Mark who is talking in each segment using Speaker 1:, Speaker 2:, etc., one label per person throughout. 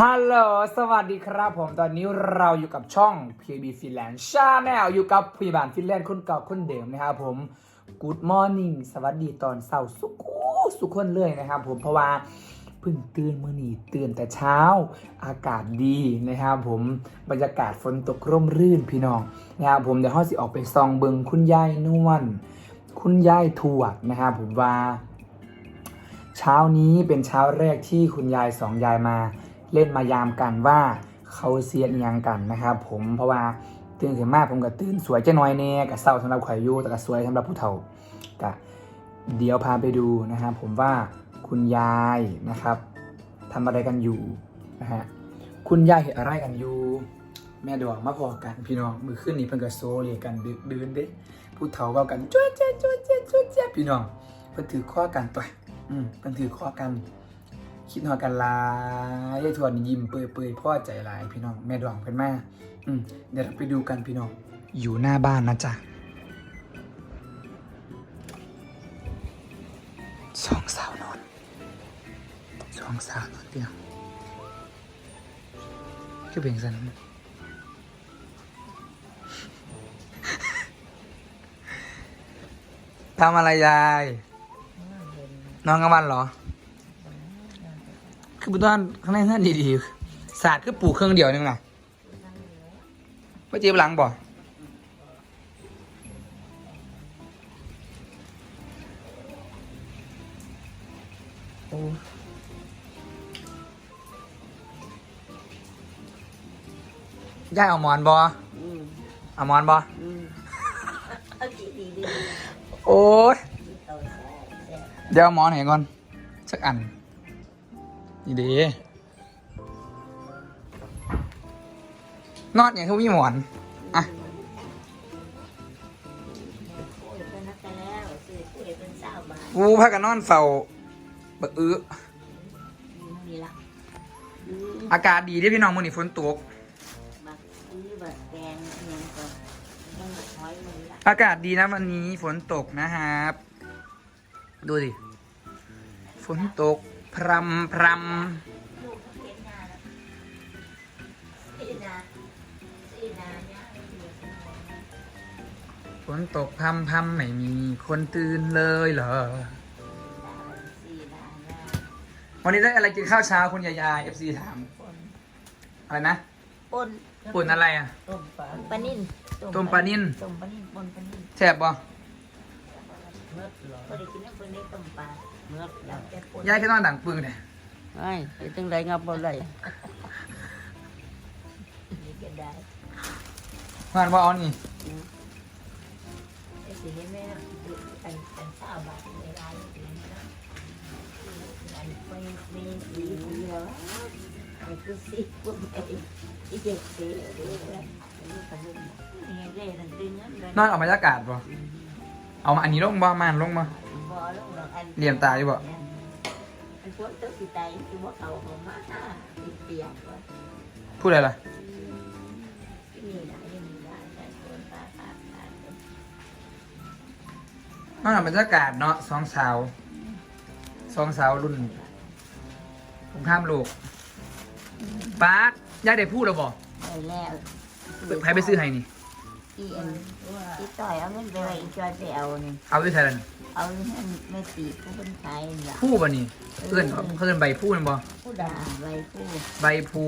Speaker 1: ฮัลโหล สวัสดีครับผม ตอนนี้เราอยู่กับช่อง PB Finland Channel อยู่กับพยาบาลฟินแลนด์คนเก่าคนเดิมนะครับผม Good Morning สวัสดีตอนเช้าสุขสุขคนเลยนะครับผม เพราะว่าเพิ่งตื่นเมื่อนี้ตื่นแต่เช้า อากาศดีนะครับผม บรรยากาศฝนตกร่มรื่นพี่น้องนะครับผม เดี๋ยวห้อสิออกไปซองเบิงคุณยายนวล คุณยายทวดนะครับผมว่า เช้านี้เป็นเช้าแรกที่คุณยายสองยายมา เล่นมายามกันว่าเขาเสียอีหยังกันนะครับ ผมเพราะว่าตื่นขึ้นมากผมก็ตื่นสวยจะน้อยแน่กับเศร้าสำหรับข่อยอยูแต่ก็สวยสำหรับผู้เฒ่าก็เดี๋ยวพาไปดูนะครับผมว่าคุณยายนะครับทำอะไรกันอยู่นะฮะคุณยายเห็นอะไรกันอยู่ แม่ดวงมาพอกันพี่น้องมือขึ้นนี่เพิ่นก็โซเรียกันดึกดื่นเด้ผู้เฒ่าเว้ากันจ้วเจ๊จ้วเจ๊จ้วเจ๊พี่น้องเพิ่นถือข้อกันตัวอืมมันถือข้อกัน คิดหอกันลายยายทวนยิ้มเปื่อยเปื่อยพ่อใจลายพี่น้องแม่ดวงเพิ่นมาอืมเดี๋ยวเราไปดูกันพี่น้อง อยู่หน้าบ้านนะจ๊ะสองสาวนอนสองสาวนอนเตียงก็เป็นสันทำอะไรยาย นอนกลางวันเหรอ คือบุตรข้างในนั่นดีๆศาสตร์คือปลูกเครื่องเดียวนึงน่ะว่าเจ็บหลังบ่โอ้ยายเอาหมอนบ่
Speaker 2: อืม
Speaker 1: เอาหมอนบ่
Speaker 2: อืมเอาดีดีดี
Speaker 1: โอ้ย
Speaker 2: เอาแซ่บแซ่บ
Speaker 1: เดี๋ยวเอาหมอนไหนก่อนสักอัน นี่ดีนอดอย่างเขามีหมอน อะ
Speaker 2: โอ้ยเป็นนักกันแล้วซื้อคุยเป็นสาวบาท
Speaker 1: กูพากันนอนเฝ้าบักอื้อ
Speaker 2: นี่ละอืม
Speaker 1: อากาศดีเด้พี่น้องมื้อนี้ฝนตก
Speaker 2: บักอือบักแกงเนียงก็ยังบักหอยมันละ
Speaker 1: อากาศดีนะวันนี้ฝนตกนะครับ ดูดิ ฝนตก พรำพร
Speaker 2: ลูกเขาเห็นหน้าแล้วสีหน้าสีหน้าเนี่ยเดี๋ยวสิำ
Speaker 1: ฝนตกพรำพรำไม่มี คนตื่นเลยเหรอ
Speaker 2: สีหน้าเนี่ย
Speaker 1: วันนี้ได้อะไรกินข้าวเช้าคุณยายาเอฟซีถาม
Speaker 2: ปน
Speaker 1: อะไรนะ
Speaker 2: ปน
Speaker 1: ปุ่นอะไรอะ
Speaker 2: ต้มปลาปลานิ่น
Speaker 1: ต้มปลานิ่น
Speaker 2: ต้มปลานิ่นปนปลานิ่น
Speaker 1: แซ่บบ่
Speaker 2: เมื่อหรอพอได้กินน้ำปลานิ่นต้มปลา เมื่อแล้วแต่ปน
Speaker 1: ยายแค่นอนดังปึงเนี่ย
Speaker 3: ไอ้เฮ็ดจังไดงับบ่ได้
Speaker 2: นี่ก็ได้
Speaker 1: งานว่าเอานี่
Speaker 2: ไอ้สิเห็นไหมนะอันอันสาวบาทเวลาอยู่นี่นะอันไปมีสีสีแล้วไอ้คือสีพวกไอ้ที่เด็กสีเด็กแล้วนี่ก็ลุ่มนี่เล่นดึงนั้นเลย
Speaker 1: นอนออกบรรยากาศบ่เอามาอันนี้ลงบ่มานลงบ่
Speaker 2: บ่ลงดอกอัน
Speaker 1: เหลี่ยมตาอยู่บ่
Speaker 2: อันพวกตัวสีไตคือว่าเขาเขามาเปียกว่า
Speaker 1: พูดอะไรล่ะ
Speaker 2: นี่ได้นี่ได้แต่คนตาตาตา
Speaker 1: นอนออกบรรยากาศเนาะสองสาวสองสาวรุ่นผมข้ามลูกป้าดยายได้พูดแล้วบ่
Speaker 2: ได้แล้ว
Speaker 1: ใครไปซื้อให้นี่
Speaker 2: อีเอ็นอีต่อยเอาเงินไปไว้อีจอยไปเอานี่
Speaker 1: เอาไปใส่แล้วนี่
Speaker 2: เอาเงินไม่ตีผู้เป็นไทยล่ะ
Speaker 1: ผู้บ่นี่เพื่อนเขาเพื่อนใบผู้นั่นบ่
Speaker 2: ผู้ด่าใบผู้
Speaker 1: ใบพู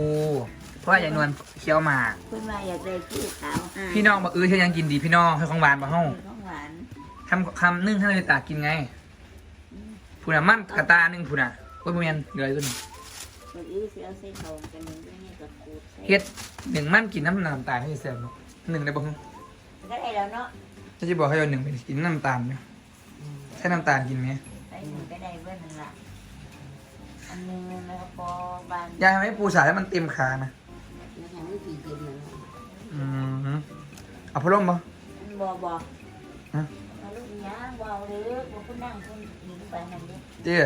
Speaker 1: เพราะว่าอย่างนวลเคี้ยวหมาก
Speaker 2: คุณมาอยากได้ผู้ขาวอะ
Speaker 1: พี่น้องบอกเออเธอยังกินดีพี่น้องให้ของหวานมาห้อง
Speaker 2: ของหวาน
Speaker 1: ทำคำนึ่งให้นาฬิตากินไงผู้น่ะมันกระตาหนึ่งผู้น่ะโอ้ยบ่แม่นเดี๋ยวอะไรขึ้น
Speaker 2: มันอื้อเสียใส่ทองกันหนึ่งด้วยนี่กับกูดใส่
Speaker 1: เฮ็ดหนึ่งมันกินน้ำน้ำตาลให้แซ่บเนาะหนึ่งได้บ่ฮึ
Speaker 2: ก็ได้แล้วเนาะ
Speaker 1: ถ้าจะบอกให้เอาหนึ่งไปกินน้ำตาลไหมใช้น้ำตาลกินไหม
Speaker 2: ใส่หนึ่งก็ได้เบิ้ลนั่นล่ะอันหนึงนะครับพอบาน
Speaker 1: ยายทำให้ปูสายแล้วมันเต็มขานะ
Speaker 3: ยังหยังวิธีกินนั่น
Speaker 1: อืมเอาพัดลมบ่
Speaker 2: อันบอบอ
Speaker 1: ฮะ
Speaker 2: มาลูกยางบเอาเลยบอกคุณนั่งคุณหญิงไปนั่นดิ
Speaker 1: เจ้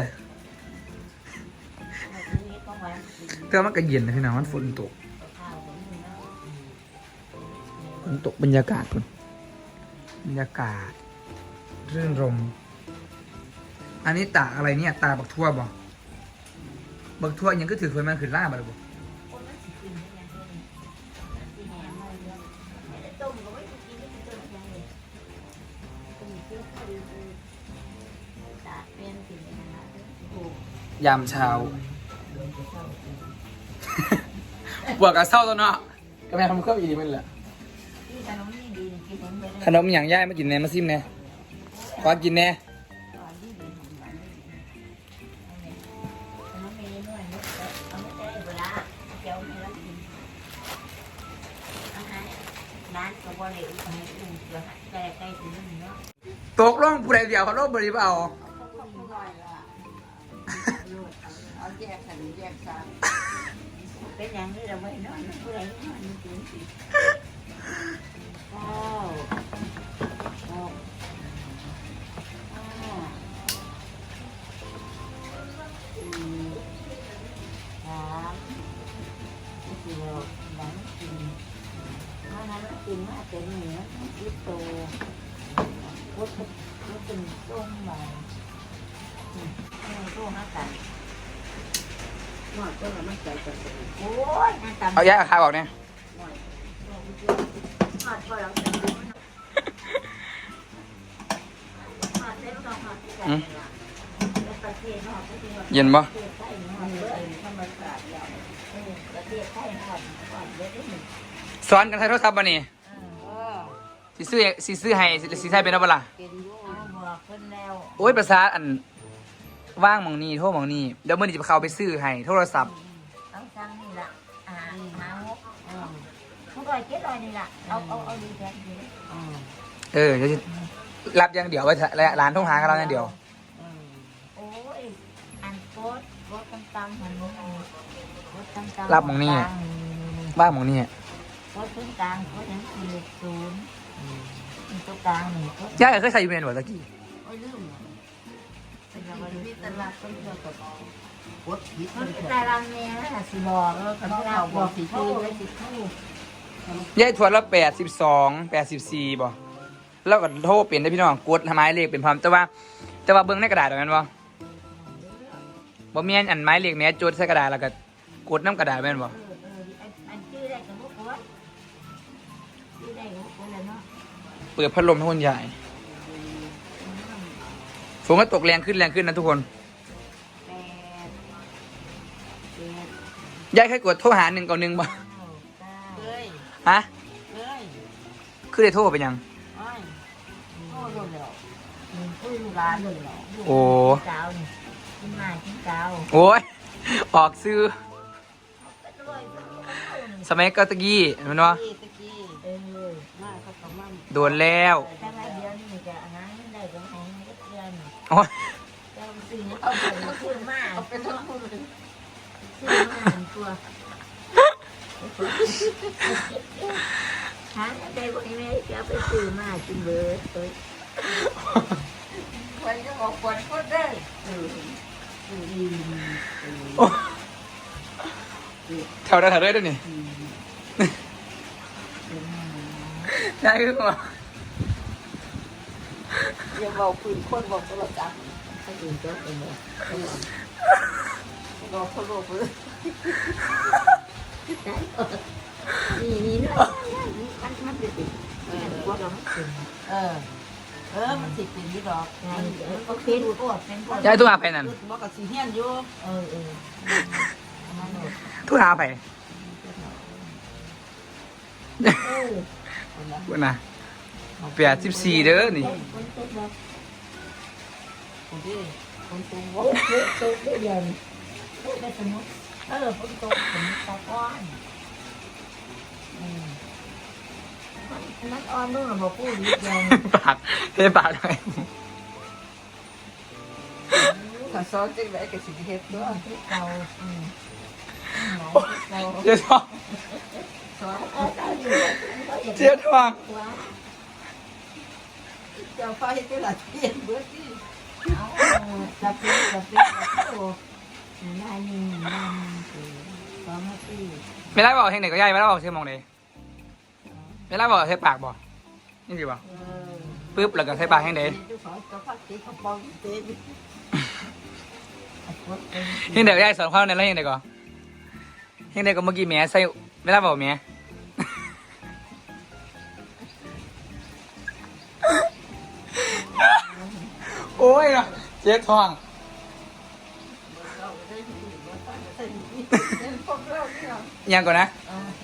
Speaker 2: มาซื้อเฮ็ดของหวานกิน
Speaker 1: เตือมันก็เย็นนะพี่น้องมันฝนตก
Speaker 2: น
Speaker 1: ตกบรรยากาศคุณบรรยากาศ รื่นรม อันนี้ตาอะไรเนี่ย ตาบักทั่วบ่บักทั่วยังก็ถือคนมันขึ้นล่า
Speaker 2: มาเลยบ่
Speaker 1: ยามเช้าปวกกับเศร้าตัวเนาะก็แม่ทำเครื่องอีมันแหละ
Speaker 2: นไปเลย
Speaker 1: ขนมอย่างย่ายมากินแหน่มาซิมแหน่ขอกินแหน่
Speaker 2: ก่อนที่ดีของมันขนมเมย์ด้วากินอาหารร้านก็บ่ได้อุ้มให้อุ้มเดี๋ยเนาะ
Speaker 1: ตกลงผู้ใดเดียวเขาลบบริบ่า
Speaker 3: เอาแยกกันแยกกัน
Speaker 2: เป็นอย่างนี้เราไม่นอนผู้ใดนอนจริง สิ
Speaker 3: เก้าหกห้าสี่สามสี่หก
Speaker 2: หลังกิ นมานั้นกินมาเป็นเหนือยิบโตวัดวัดเป็นต้มมาให้ตู้ห้ากัน
Speaker 3: หน่อยก็ละมันใจกันเลย
Speaker 2: โอ้ยน่าตำ
Speaker 1: เอาย่ายเอาขาบอกเนี่ย
Speaker 3: หอย
Speaker 2: ทอดก็เระเส้นก็ทอดที่กันปะเทศนอกประเทศ
Speaker 1: เย็นปะ
Speaker 2: ประเทศไทยนอกเออธรรมศาสตร์แล้วเออประเทศไทยนอกก่อนเยอะที่หนึ่ง
Speaker 1: สอนกันใช้โทรศัพท์ป่ะนี่
Speaker 3: เออ
Speaker 1: สิซื้อสิซื้อให้สิสิใช้เป็นเอาเปล่า
Speaker 3: เป็นอยู
Speaker 2: เอาบอกเพิ่นแล้ว
Speaker 1: โอ้ยภาษาอันว่างหมองนี่โทรหมองนี่เดี๋ยวมื่อนี้จะเข้าไปซื้อให้โทรศัพท์
Speaker 2: ต้องสั่งนี่ละอาหา หกทุกร้อยเจ็ดร้อยนี่ละเอาเอาเอาดีแท้ดี
Speaker 3: อืม
Speaker 1: เออเดี๋ยวจะรับอย่างเดียวไว้เถอะและร้านท่องหากันเราอย่างเดียว
Speaker 3: อืม
Speaker 2: โอ้ยอันโคตรรถตำๆหันมุกรถตำๆ
Speaker 1: รับหมองนี่ว่างหมองนี่
Speaker 2: รถขึ้นกลางรถยังสี่เลขศูนย์
Speaker 3: อืม
Speaker 2: มีตัวกลางหนึ่งรถ
Speaker 1: ย่ายเคยใส่ยูเมนบ่ตะกี้
Speaker 3: โอ้ยลืม
Speaker 2: เป็นอะไรที่ตลาดต้นเดียวกับ
Speaker 3: กดผิด
Speaker 2: มัน
Speaker 3: มัน
Speaker 2: เป็น
Speaker 3: ก็
Speaker 2: ตารางเนี่ยนะสิบอกเออกับตารางบอกสิทูเลยสิทู
Speaker 1: ย่ายทวนละแปดสิบสองแปดสิบสี่บ่แล้วก็โทรเปลี่ยนได้พี่น้องกดทำไมเลขเป็นพร้อมแต่ว่า แต่ว่าเบิ้งในกระดาษแบบนั้นบ่บ่มีอันไม้เลขแม่จดใส่กระดาษแล้วก็กดน้ำกระดาษแม่นบ่
Speaker 2: เออเอออันชื่อได้กับพวกคนชื่อได้กับพวกคนเลยเนาะ
Speaker 1: เปิดพัดลมให้คนใหญ่ฝนก็ตกแรงขึ้นแรงขึ้นนะทุกคน
Speaker 2: แปดเจ็ด
Speaker 1: ย่ายเคยกดโทรหาหนึ่งก่อนหนึ่งบ่
Speaker 2: เก้าเก้า
Speaker 3: เอ้ย
Speaker 1: ฮะ
Speaker 3: เอ้ย
Speaker 1: คือได้โทรไปยัง
Speaker 3: ไอ้โอ้โดนแล้ว
Speaker 2: หนึ่งคุยลูกหลานเลยเหรอ
Speaker 1: โอ้
Speaker 2: เก้านี่กินมากินเก้า
Speaker 1: โอ้ย ออกซื้อ สมัยก็ตะกี้แมันวะ
Speaker 3: ตะกี้
Speaker 2: เออ
Speaker 3: มาเขาก็มา
Speaker 1: โดนแล้ว
Speaker 2: ถ้าไม่เดียวนี่จะอันนั้นได้ก็ให้ก็เดือน
Speaker 1: โอ้ย
Speaker 2: เจ้าซื้อเอาไปซื้อมา
Speaker 3: เอาเป็นทั้งคู่เลย
Speaker 2: ซื้อมาหนึ่งตัว หาได้พวกนี้ไม่จะไปซื้อมากินเลยเอ้ย
Speaker 3: คนจะบอกคนพูดได้
Speaker 1: แถวนั้นแถวเลยด้วยนี่ได้คือว่า
Speaker 3: อย่าบอกคุยคนบอกตลอดจ้ะ
Speaker 2: ถ้าอื่นก็เป็นแบบ
Speaker 3: บอกคนบอกเลย
Speaker 2: นี่นี่ด้วยมันมันเป็นติด
Speaker 3: เออ
Speaker 2: ว่าเราเอ
Speaker 3: อ เออ มันสิเป็นยี่ดอก
Speaker 2: ไงก็เป็นปวดเป็นปวด
Speaker 1: ย้ายตัวหาไปนั่น
Speaker 3: บอกกับสีเฮียนอยู่
Speaker 2: เออเออมาหนด
Speaker 1: ตัวหาไป
Speaker 2: เออ
Speaker 1: พูนะแปดสิบสี่เด้อนี่
Speaker 2: คนตกแบบ
Speaker 3: คนที่คนตรง
Speaker 2: โอ้ยตกได้เย็นได้สมุก เออฝนตกฝนตกอ่อนอืมนักออนด้วยหรอบอกพูดนิดเดียว
Speaker 1: ปากเฮ้ปากหน่อย
Speaker 3: ถ้าซ้อนจังไรกับสิเฮ็ด
Speaker 2: ด้
Speaker 3: ด้
Speaker 2: ว
Speaker 3: ยย
Speaker 2: ที่เราอืมเรา
Speaker 1: เจ๊ทอง
Speaker 3: ซ้อน
Speaker 1: เจ๊ทอง
Speaker 3: เจ้าไฟที่ละเทียนเบื่อที่
Speaker 2: เอาจับเป็นจับเป็นจับโตนายหนึ่งนายหนึ่งสี่สองนาที
Speaker 1: ไม่ได้บอกเฮงไหนก็ย้ายไม่ได้บอกเชื่อมองเลยไม่ได้บอกใช้ปากบอกนี่สิบอก
Speaker 2: เออ
Speaker 1: ปึ๊บแล้วก็ใช้ปากเฮงไหน
Speaker 3: เจ้าของเจ้าพักตีเขาปองเต้น
Speaker 1: เฮงไหนก็ย้ายสอนเขาในแล้วเฮงไหนก็เฮงไหนก็เมื่อกี้แม่ใส่ไม่ได้บอกแม่ยเนาะเจ๊ทอง ยังก่อนนะ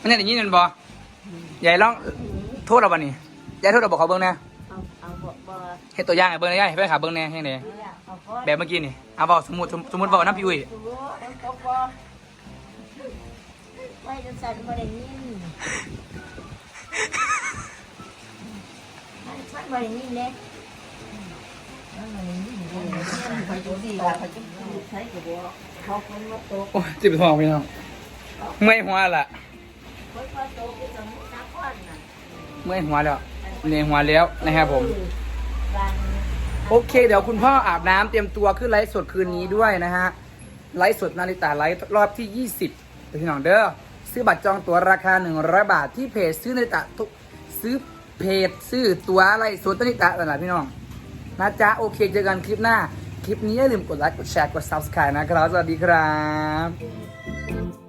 Speaker 1: มันยังอย่างนี้นั่นบอใหญ่ลองโทษเราบ่นี่ยายโทษเราบอกเขาเบิ้งแน่
Speaker 2: เอาเอาบ่บ่
Speaker 1: เฮ็ดตัวอย่างให้เบิ้งได้ยายให้ไปขาเบิ้งแน่ให้ไหน
Speaker 2: เอาก้อน
Speaker 1: แบบเมื่อกี้นี่เอาบอกสมมุติสมมุติบอกน้ำพี่อุ้ย
Speaker 2: ไว้จะสั่นบ่ได้ยินมันมันบ่ได้ยินเด้มันบ่ได้ยินเด้
Speaker 3: ไปจุดสี่ละไปจุด
Speaker 2: ใช้ก็บ่เขาคนมาตก
Speaker 1: โอ้ยจิบทองพี่น้อง เมื่อยหัวละ
Speaker 2: คนมาตกที่สมุทรสาครน่ะ
Speaker 1: เมื่อยหัวแล้วเหนื่อยหัวแล้วนะครับผม โอเค เดี๋ยวคุณพ่ออาบน้ำเตรียมตัวขึ้นไลฟ์สดคืนนี้ด้วยนะฮะไลฟ์สดนาฬิตาไลฟ์รอบที่ 20เป็นพี่น้องเด้อซื้อบัตรจองตั๋วราคา100บาทที่เพจซื้อนาฬิตาทุกซื้อเพจซื้อตั๋วไลฟ์สดนาฬิตาต่างๆพี่น้องนะจ๊ะโอเคเจอกันคลิปหน้า คลิปนี้อย่าลืมกดไลค์กดแชร์กด subscribe นะครับ สวัสดีครับ